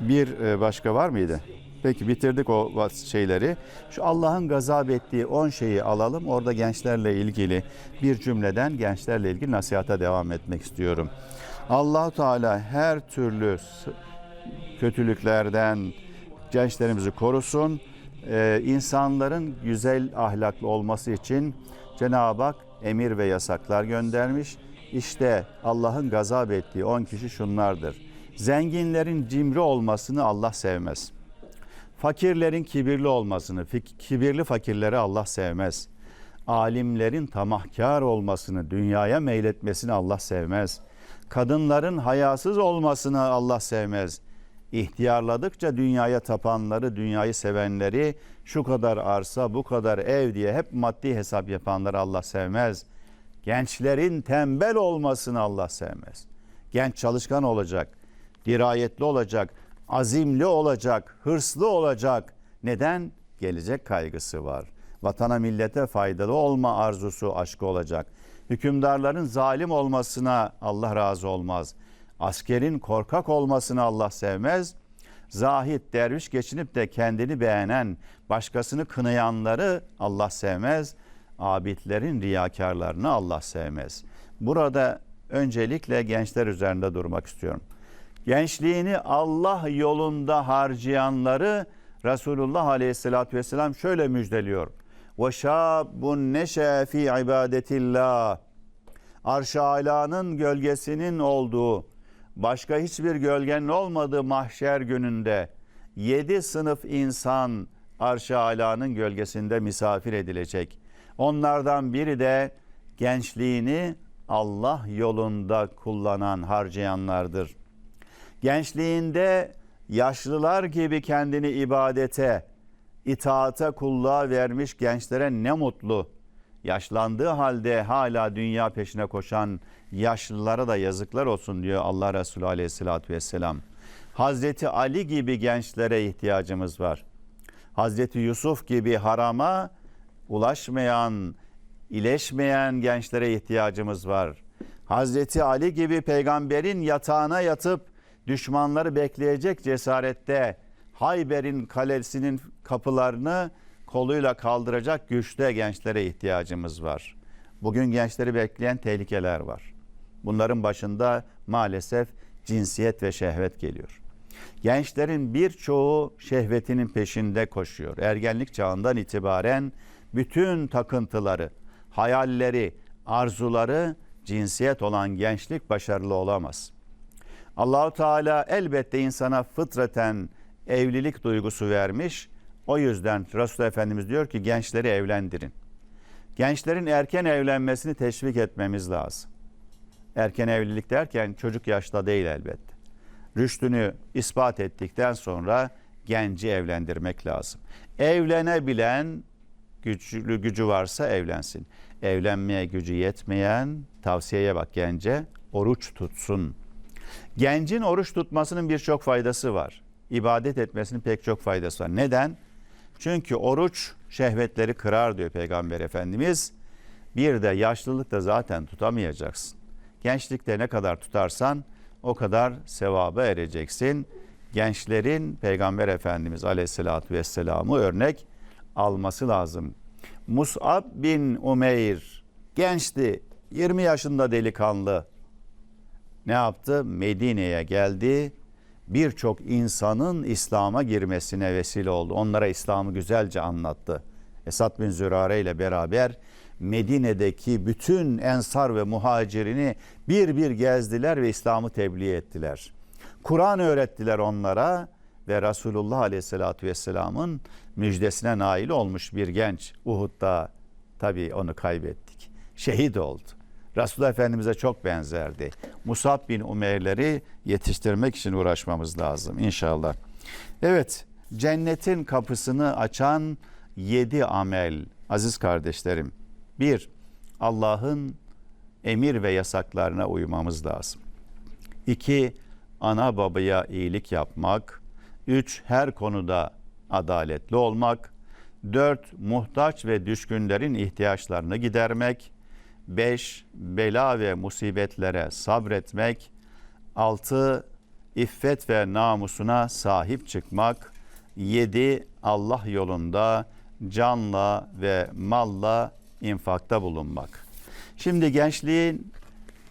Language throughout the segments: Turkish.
Bir e, başka var mıydı? Peki bitirdik o şeyleri. Şu Allah'ın gazap ettiği 10 şeyi alalım. Orada gençlerle ilgili bir cümleden gençlerle ilgili nasihata devam etmek istiyorum. Allahu Teala her türlü kötülüklerden gençlerimizi korusun. Ee, insanların güzel ahlaklı olması için Cenab-ı Hak emir ve yasaklar göndermiş. İşte Allah'ın gazap ettiği 10 kişi şunlardır. Zenginlerin cimri olmasını Allah sevmez. Fakirlerin kibirli olmasını, kibirli fakirleri Allah sevmez. Alimlerin tamahkar olmasını, dünyaya meyletmesini Allah sevmez. Kadınların hayasız olmasını Allah sevmez. İhtiyarladıkça dünyaya tapanları, dünyayı sevenleri, şu kadar arsa, bu kadar ev diye hep maddi hesap yapanları Allah sevmez. Gençlerin tembel olmasını Allah sevmez. Genç çalışkan olacak, dirayetli olacak, azimli olacak, hırslı olacak. Neden? Gelecek kaygısı var. Vatana millete faydalı olma arzusu, aşkı olacak. Hükümdarların zalim olmasına Allah razı olmaz. Askerin korkak olmasını Allah sevmez. Zahit, derviş geçinip de kendini beğenen, başkasını kınayanları Allah sevmez. Abidlerin riyakarlarını Allah sevmez. Burada öncelikle gençler üzerinde durmak istiyorum gençliğini Allah yolunda harcayanları Resulullah Aleyhisselatü Vesselam şöyle müjdeliyor. Ve şabun neşe fi ibadetillah. Arş-ı alanın gölgesinin olduğu, başka hiçbir gölgenin olmadığı mahşer gününde yedi sınıf insan arş-ı alanın gölgesinde misafir edilecek. Onlardan biri de gençliğini Allah yolunda kullanan harcayanlardır. Gençliğinde yaşlılar gibi kendini ibadete, itaate, kulluğa vermiş gençlere ne mutlu. Yaşlandığı halde hala dünya peşine koşan yaşlılara da yazıklar olsun diyor Allah Resulü Aleyhisselatü Vesselam. Hazreti Ali gibi gençlere ihtiyacımız var. Hazreti Yusuf gibi harama ulaşmayan, ileşmeyen gençlere ihtiyacımız var. Hazreti Ali gibi peygamberin yatağına yatıp düşmanları bekleyecek cesarette Hayber'in kalesinin kapılarını koluyla kaldıracak güçte gençlere ihtiyacımız var. Bugün gençleri bekleyen tehlikeler var. Bunların başında maalesef cinsiyet ve şehvet geliyor. Gençlerin birçoğu şehvetinin peşinde koşuyor. Ergenlik çağından itibaren bütün takıntıları, hayalleri, arzuları cinsiyet olan gençlik başarılı olamaz. Allahu Teala elbette insana fıtraten evlilik duygusu vermiş. O yüzden Resul Efendimiz diyor ki gençleri evlendirin. Gençlerin erken evlenmesini teşvik etmemiz lazım. Erken evlilik derken çocuk yaşta değil elbette. Rüştünü ispat ettikten sonra genci evlendirmek lazım. Evlenebilen güçlü gücü varsa evlensin. Evlenmeye gücü yetmeyen tavsiyeye bak gence oruç tutsun. Gencin oruç tutmasının birçok faydası var. İbadet etmesinin pek çok faydası var. Neden? Çünkü oruç şehvetleri kırar diyor Peygamber Efendimiz. Bir de yaşlılıkta zaten tutamayacaksın. Gençlikte ne kadar tutarsan o kadar sevaba ereceksin. Gençlerin Peygamber Efendimiz Aleyhisselatü Vesselam'ı örnek alması lazım. Mus'ab bin Umeyr gençti, 20 yaşında delikanlı. Ne yaptı? Medine'ye geldi. Birçok insanın İslam'a girmesine vesile oldu. Onlara İslam'ı güzelce anlattı. Esad bin Zürare ile beraber Medine'deki bütün ensar ve muhacirini bir bir gezdiler ve İslam'ı tebliğ ettiler. Kur'an öğrettiler onlara ve Resulullah Aleyhisselatü Vesselam'ın müjdesine nail olmuş bir genç Uhud'da tabii onu kaybettik. Şehit oldu. Resulullah Efendimiz'e çok benzerdi. Musab bin Umeyr'leri yetiştirmek için uğraşmamız lazım inşallah. Evet, cennetin kapısını açan yedi amel aziz kardeşlerim. Bir, Allah'ın emir ve yasaklarına uymamız lazım. İki, ana babaya iyilik yapmak. Üç, her konuda adaletli olmak. Dört, muhtaç ve düşkünlerin ihtiyaçlarını gidermek. 5. Bela ve musibetlere sabretmek. 6. iffet ve namusuna sahip çıkmak. Yedi Allah yolunda canla ve malla infakta bulunmak. Şimdi gençliğin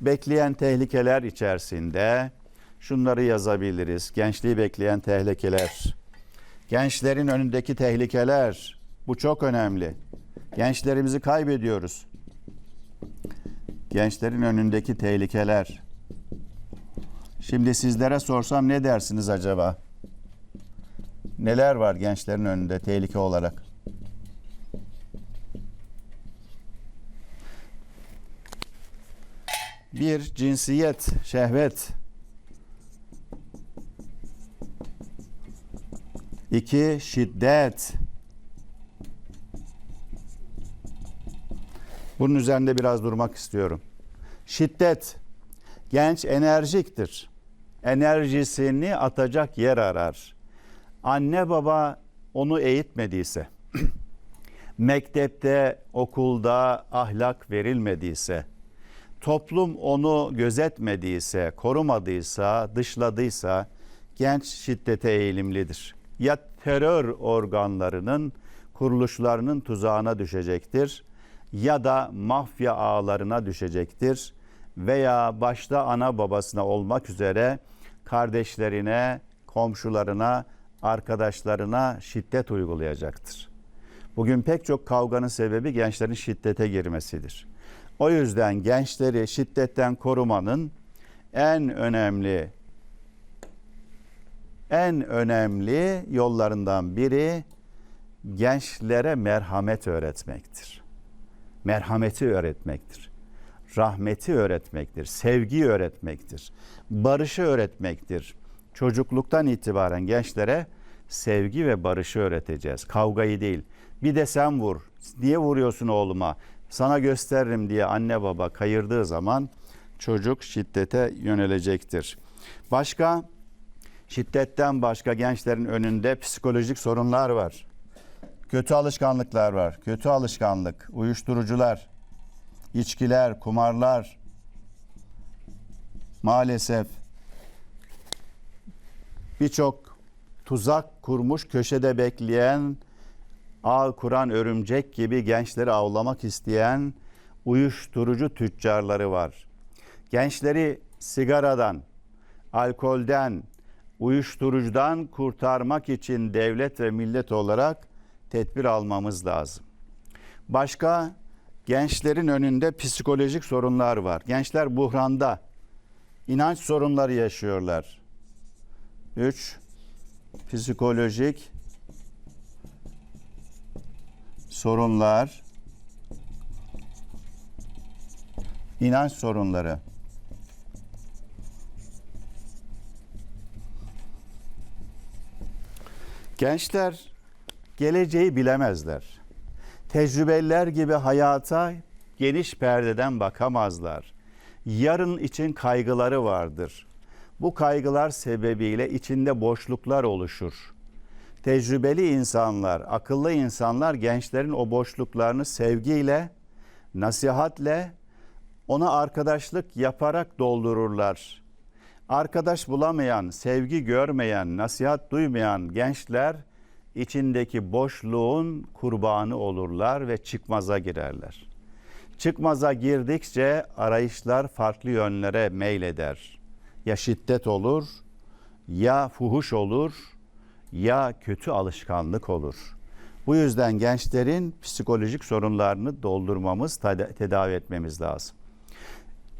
bekleyen tehlikeler içerisinde şunları yazabiliriz. Gençliği bekleyen tehlikeler. Gençlerin önündeki tehlikeler. Bu çok önemli. Gençlerimizi kaybediyoruz. Gençlerin önündeki tehlikeler. Şimdi sizlere sorsam ne dersiniz acaba? Neler var gençlerin önünde tehlike olarak? Bir cinsiyet, şehvet. İki şiddet. Bunun üzerinde biraz durmak istiyorum. Şiddet. Genç enerjiktir. Enerjisini atacak yer arar. Anne baba onu eğitmediyse, mektepte, okulda ahlak verilmediyse, toplum onu gözetmediyse, korumadıysa, dışladıysa genç şiddete eğilimlidir. Ya terör organlarının, kuruluşlarının tuzağına düşecektir ya da mafya ağlarına düşecektir veya başta ana babasına olmak üzere kardeşlerine, komşularına, arkadaşlarına şiddet uygulayacaktır. Bugün pek çok kavganın sebebi gençlerin şiddete girmesidir. O yüzden gençleri şiddetten korumanın en önemli en önemli yollarından biri gençlere merhamet öğretmektir. Merhameti öğretmektir. Rahmeti öğretmektir. Sevgi öğretmektir. Barışı öğretmektir. Çocukluktan itibaren gençlere sevgi ve barışı öğreteceğiz. Kavgayı değil. Bir de sen vur. Niye vuruyorsun oğluma? Sana gösteririm diye anne baba kayırdığı zaman çocuk şiddete yönelecektir. Başka şiddetten başka gençlerin önünde psikolojik sorunlar var. Kötü alışkanlıklar var. Kötü alışkanlık, uyuşturucular, içkiler, kumarlar. Maalesef birçok tuzak kurmuş, köşede bekleyen, ağ kuran örümcek gibi gençleri avlamak isteyen uyuşturucu tüccarları var. Gençleri sigaradan, alkolden, uyuşturucudan kurtarmak için devlet ve millet olarak tedbir almamız lazım. Başka gençlerin önünde psikolojik sorunlar var. Gençler buhranda, inanç sorunları yaşıyorlar. Üç, psikolojik sorunlar, inanç sorunları. Gençler geleceği bilemezler. Tecrübeliler gibi hayata geniş perdeden bakamazlar. Yarın için kaygıları vardır. Bu kaygılar sebebiyle içinde boşluklar oluşur. Tecrübeli insanlar, akıllı insanlar gençlerin o boşluklarını sevgiyle, nasihatle, ona arkadaşlık yaparak doldururlar. Arkadaş bulamayan, sevgi görmeyen, nasihat duymayan gençler içindeki boşluğun kurbanı olurlar ve çıkmaza girerler. Çıkmaza girdikçe arayışlar farklı yönlere meyleder. Ya şiddet olur, ya fuhuş olur, ya kötü alışkanlık olur. Bu yüzden gençlerin psikolojik sorunlarını doldurmamız, tedavi etmemiz lazım.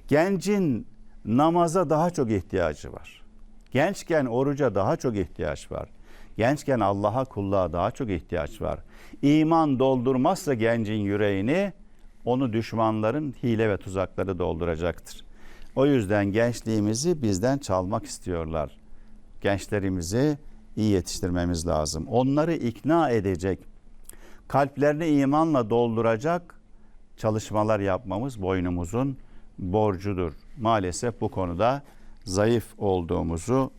Gencin namaza daha çok ihtiyacı var. Gençken oruca daha çok ihtiyaç var. Gençken Allah'a kulluğa daha çok ihtiyaç var. İman doldurmazsa gencin yüreğini onu düşmanların hile ve tuzakları dolduracaktır. O yüzden gençliğimizi bizden çalmak istiyorlar. Gençlerimizi iyi yetiştirmemiz lazım. Onları ikna edecek, kalplerini imanla dolduracak çalışmalar yapmamız boynumuzun borcudur. Maalesef bu konuda zayıf olduğumuzu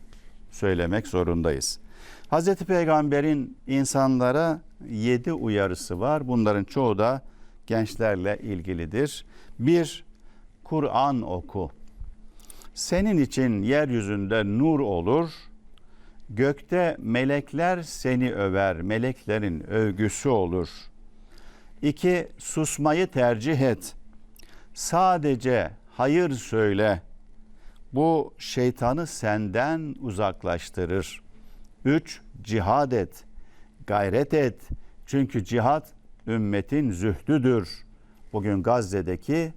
söylemek zorundayız. Hazreti Peygamber'in insanlara yedi uyarısı var. Bunların çoğu da gençlerle ilgilidir. Bir, Kur'an oku. Senin için yeryüzünde nur olur. Gökte melekler seni över. Meleklerin övgüsü olur. İki, susmayı tercih et. Sadece hayır söyle. Bu şeytanı senden uzaklaştırır. Üç, cihad et. Gayret et. Çünkü cihat ümmetin zühdüdür. Bugün Gazze'deki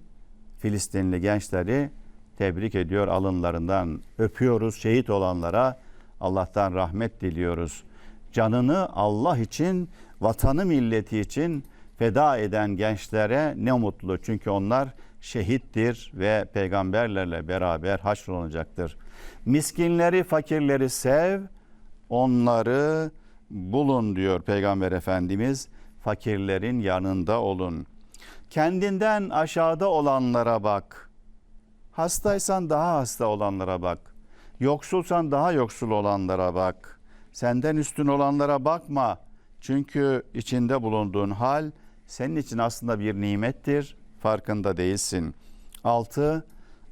Filistinli gençleri tebrik ediyor alınlarından öpüyoruz şehit olanlara Allah'tan rahmet diliyoruz. Canını Allah için, vatanı milleti için feda eden gençlere ne mutlu. Çünkü onlar şehittir ve peygamberlerle beraber haşrolunacaktır. Miskinleri, fakirleri sev, onları bulun diyor Peygamber Efendimiz. Fakirlerin yanında olun. Kendinden aşağıda olanlara bak. Hastaysan daha hasta olanlara bak. Yoksulsan daha yoksul olanlara bak. Senden üstün olanlara bakma. Çünkü içinde bulunduğun hal senin için aslında bir nimettir. Farkında değilsin. 6.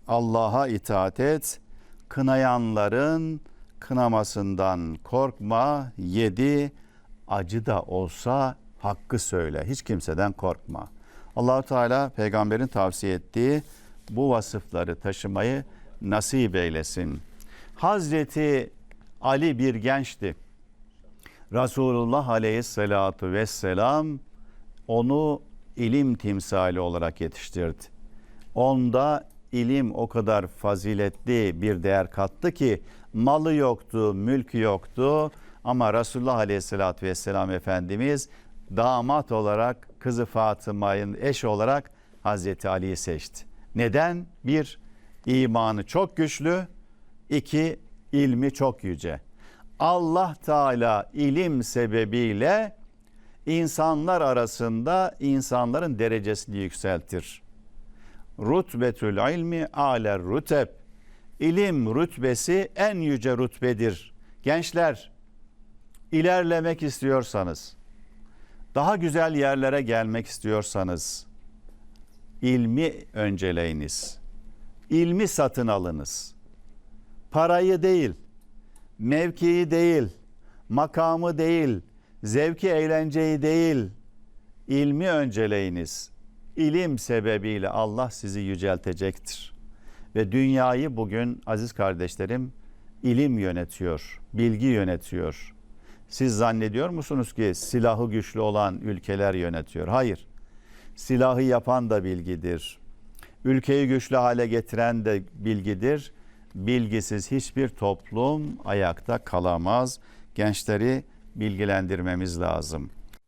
Allah'a itaat et. Kınayanların kınamasından korkma. 7. Acı da olsa hakkı söyle. Hiç kimseden korkma. Allahu Teala peygamberin tavsiye ettiği bu vasıfları taşımayı nasip eylesin. Hazreti Ali bir gençti. Resulullah Aleyhisselatu Vesselam onu ilim timsali olarak yetiştirdi. Onda ilim o kadar faziletli bir değer kattı ki malı yoktu, mülkü yoktu ama Resulullah Aleyhisselatü Vesselam Efendimiz damat olarak kızı Fatıma'nın eş olarak Hazreti Ali'yi seçti. Neden? Bir, imanı çok güçlü. iki ilmi çok yüce. Allah Teala ilim sebebiyle insanlar arasında insanların derecesini yükseltir. Rutbetül ilmi aler ruteb. İlim rütbesi en yüce rütbedir. Gençler ilerlemek istiyorsanız, daha güzel yerlere gelmek istiyorsanız ilmi önceleyiniz. İlmi satın alınız. Parayı değil, mevkii değil, makamı değil, zevki eğlenceyi değil, ilmi önceleyiniz. İlim sebebiyle Allah sizi yüceltecektir. Ve dünyayı bugün aziz kardeşlerim ilim yönetiyor, bilgi yönetiyor. Siz zannediyor musunuz ki silahı güçlü olan ülkeler yönetiyor? Hayır. Silahı yapan da bilgidir. Ülkeyi güçlü hale getiren de bilgidir. Bilgisiz hiçbir toplum ayakta kalamaz. Gençleri bilgilendirmemiz lazım.